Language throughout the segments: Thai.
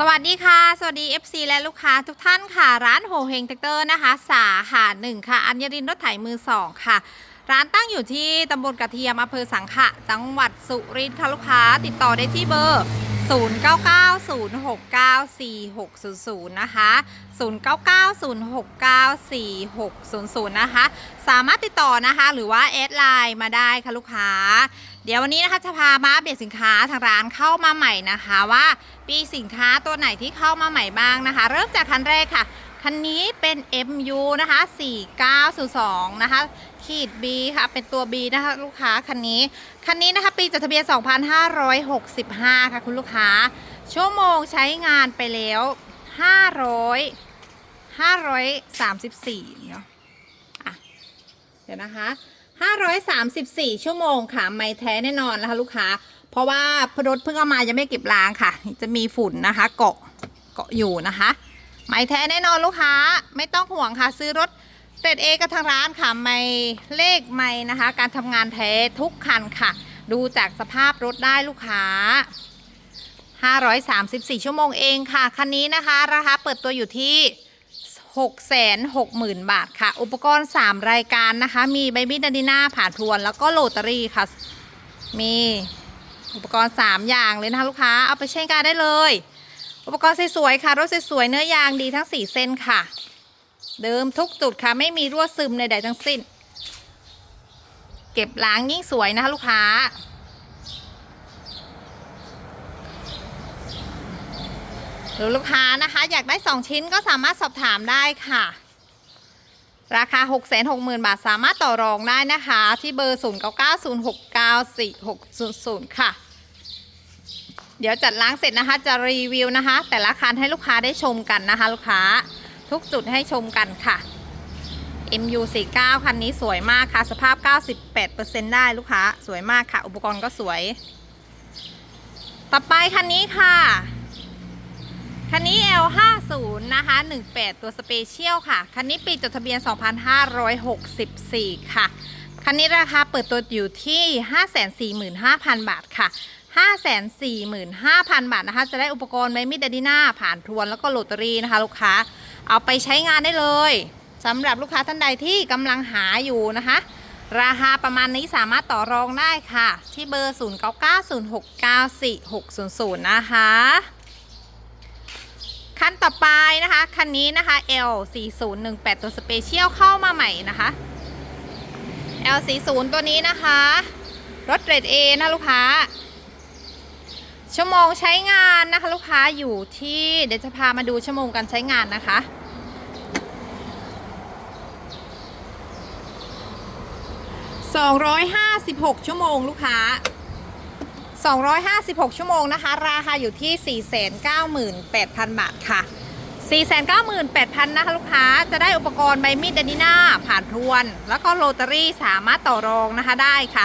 สวัสดีค่ะ สวัสดี FC และลูกค้าทุกท่านค่ะ ร้านโฮเฮงแท็กเตอร์นะคะ สาขาหนึ่งค่ะ อัญญรินทร์รถไถมือสองค่ะ ร้านตั้งอยู่ที่ตำบลกระเทียมอำเภอสังขะ จังหวัดสุรินทร์ค่ะลูกค้า ติดต่อได้ที่เบอร์ 0990694600 นะคะ 0990694600 นะคะ สามารถติดต่อนะคะ หรือว่าแอดไลน์มาได้ค่ะลูกค้า เดี๋ยววันนี้นะคะจะพามาอัปเดตสินค้าทางร้านเข้ามาใหม่นะคะว่า ปีสินค้าตัวไหนที่เข้ามาใหม่บ้างนะคะ เริ่มจากคันแรกค่ะ คันนี้เป็น MU นะคะ 4902 นะคะ ขีด B ค่ะ เป็นตัว B นะคะ ลูกค้าคันนี้ คันนี้นะคะ ปีจดทะเบียน 2565 ค่ะคุณลูกค้า ชั่วโมงใช้งานไปแล้ว 500 534 เนาะอะ เดี๋ยวนะคะ 534 ชั่วโมงค่ะ ไม่แท้แน่นอนนะคะลูกค้า เพราะว่าพรถเพิ่งเอามายังไม่เก็บล้างค่ะ จะมีฝุ่นนะคะ เกาะ เกาะอยู่นะคะ ไม่แท้แน่นอนลูกค้าไม่ต้องห่วงค่ะ ซื้อรถเตรดเอกับทางร้านค่ะไม่เลขไม่นะคะ การทำงานแท้ทุกคันค่ะ ดูจากสภาพรถได้ลูกค้า 534 ชั่วโมงเองค่ะ คันนี้นะคะราคาเปิดตัวอยู่ที่ 660,000 บาทค่ะ อุปกรณ์ 3 รายการนะคะ มีใบมีดดันดิน่าผ่าทวน แล้วก็โรตารี่ค่ะ มีอุปกรณ์ 3 อย่างเลยนะคะลูกค้าเอาไปใช้การได้เลย อุปกรณ์สวยๆค่ะ รถสวยๆเนื้อยางดีทั้ง 4 เส้นค่ะ เดิมทุกจุดค่ะ ไม่มีรั่วซึมใดๆทั้งสิ้น เก็บล้างยิ่งสวยนะคะลูกค้า หรือลูกค้านะคะ อยากได้ 2 ชิ้นก็สามารถสอบถามได้ค่ะ ราคา 660,000 บาทสามารถต่อรองได้นะคะ ที่เบอร์ 0990694600 ค่ะ เดี๋ยวจัดล้างเสร็จนะคะ จะรีวิวนะคะ แต่ละคันให้ลูกค้าได้ชมกันนะคะ ลูกค้าทุกจุดให้ชมกันค่ะ MU49 คันนี้สวยมากค่ะ สภาพ 98%ได้ลูกค้าสวยมากค่ะ อุปกรณ์ก็สวย ต่อไปคันนี้ค่ะ คันนี้ L50 นะคะ 18 ตัวสเปเชียลค่ะ คันนี้ปีจดทะเบียน 2564 ค่ะ คันนี้ราคาเปิดตัวอยู่ที่ 545,000 บาทค่ะ 545,000 บาทนะคะ จะได้อุปกรณ์ไมมิดดาดิน่าผ่านทวนแล้วก็โรตารีนะคะ ลูกค้าเอาไปใช้งานได้เลยสำหรับลูกค้าท่านใดที่กำลังหาอยู่นะคะ ราคาประมาณนี้สามารถต่อรองได้ค่ะ ที่เบอร์ 0990694600 นะคะคันต่อไปนะคะ คันนี้นะคะ L4018 ตัวสเปเชียลเข้ามาใหม่นะคะ L40 ตัวนี้นะคะ รถเกรด A นะลูกค้า ชั่วโมงใช้งานนะคะ ลูกค้าอยู่ที่เดี๋ยวจะพามาดูชั่วโมงการใช้งานนะคะ 256 ชั่วโมงลูกค้า 256 ชั่วโมงนะคะ ราคาอยู่ที่ 498,000 บาทค่ะ 498,000 นะคะลูกค้า จะได้อุปกรณ์ใบมีดดานิน่าผ่านทวน แล้วก็โรตารี่สามารถต่อรองนะคะได้ค่ะ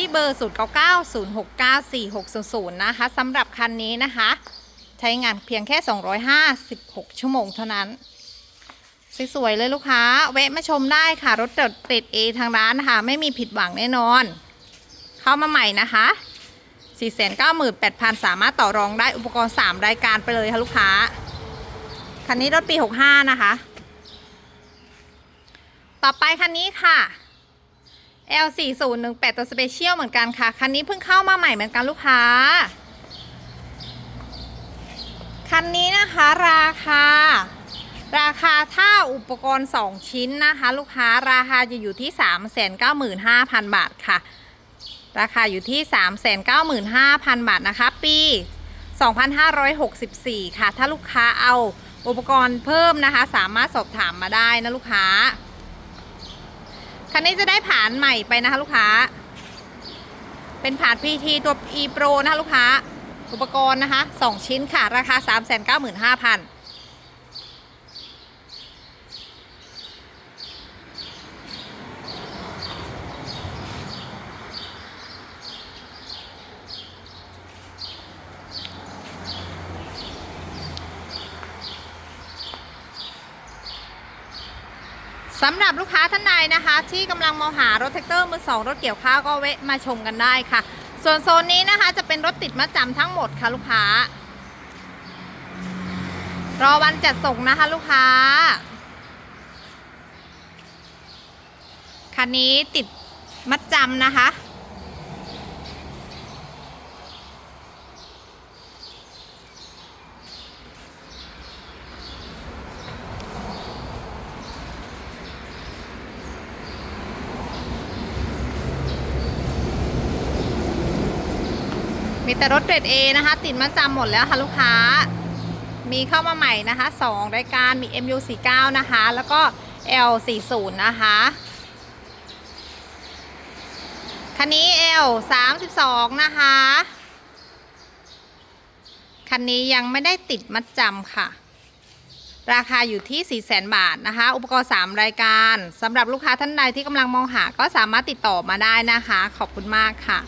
ที่เบอร์ 0990694600 นะคะสำหรับคันนี้นะคะ ใช้งานเพียงแค่ 256 ชั่วโมงเท่านั้น สวยๆเลยลูกค้าแวะมาชมได้ค่ะ รถติดเอทางร้านนะคะไม่มีผิดหวังแน่นอน เข้ามาใหม่นะคะ 498,000 สามารถต่อรองได้อุปกรณ์ 3 รายการไปเลยค่ะลูกค้า คันนี้รถปี 65 นะคะ ต่อไปคันนี้ค่ะ L4018 ตัวสเปเชียลเหมือนกันค่ะ คันนี้เพิ่งเข้ามาใหม่เหมือนกันลูกค้า คันนี้นะคะราคา ราคาถ้าอุปกรณ์ 2 ชิ้นนะคะ ลูกค้าราคาจะอยู่ที่ 395,000 บาทค่ะ ราคาอยู่ที่ 395,000 บาทนะคะ ปี 2564 ค่ะ ถ้าลูกค้าเอาอุปกรณ์เพิ่มนะคะ สามารถสอบถามมาได้นะลูกค้า คันนี้จะได้ผ่านใหม่ไปนะคะลูกค้า เป็นผ่านพีทีตัว e pro นะคะลูกค้า อุปกรณ์นะคะ 2 ชิ้นค่ะ ราคา 395,000 สำหรับลูกค้าท่านใดนะคะ ที่กำลังมองหารถแท็กเตอร์มือสองรถเกี่ยวข้าวก็แวะมาชมกันได้ค่ะ ส่วนโซนนี้นะคะจะเป็นรถติดมาจำทั้งหมดค่ะลูกค้า รอวันจัดส่งนะคะลูกค้า คันนี้ติดมัดจำนะคะ มีแต่รถเกรด A นะคะ ติดมัดจำหมดแล้วค่ะลูกค้า มีเข้ามาใหม่นะคะ2รายการมี MU49 นะคะ แล้วก็ L40 นะคะคันนี้ L32 นะคะ คันนี้ยังไม่ได้ติดมัดจำค่ะ ราคาอยู่ที่ 400,000บาทนะคะ อุปกรณ์ 3 รายการสำหรับลูกค้าท่านใดที่กำลังมองหาก็สามารถติดต่อมาได้นะคะ ขอบคุณมากค่ะ